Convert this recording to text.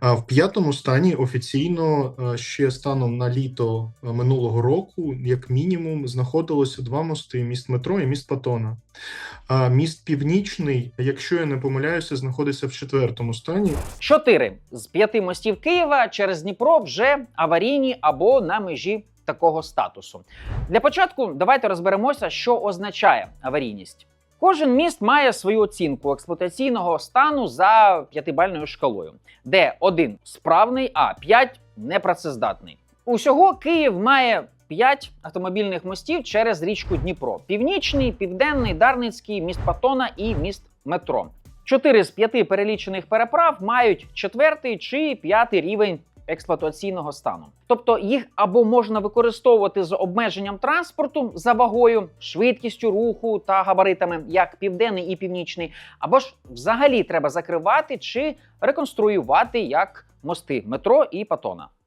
А в п'ятому стані офіційно е, ще станом на літо е, минулого року, як мінімум, знаходилося два мости: міст метро і міст Патона. А міст Північний, якщо я не помиляюся, знаходиться в четвертому стані. Чотири з п'яти мостів Києва через Дніпро вже аварійні або на межі такого статусу. Для початку давайте розберемося, що означає аварійність. Кожен міст має свою оцінку експлуатаційного стану за п'ятибальною шкалою, де один справний, а 5 непрацездатний. Усього Київ має 5 автомобільних мостів через річку Дніпро: Північний, Південний, Дарницький, міст Патона і міст Метро. Чотири з п'яти перелічених переправ мають четвертий чи п'ятий рівень експлуатаційного стану. Тобто їх або можна використовувати з обмеженням транспорту за вагою, швидкістю руху та габаритами, як південний і північний, або ж взагалі треба закривати чи реконструювати як мости метро і патона.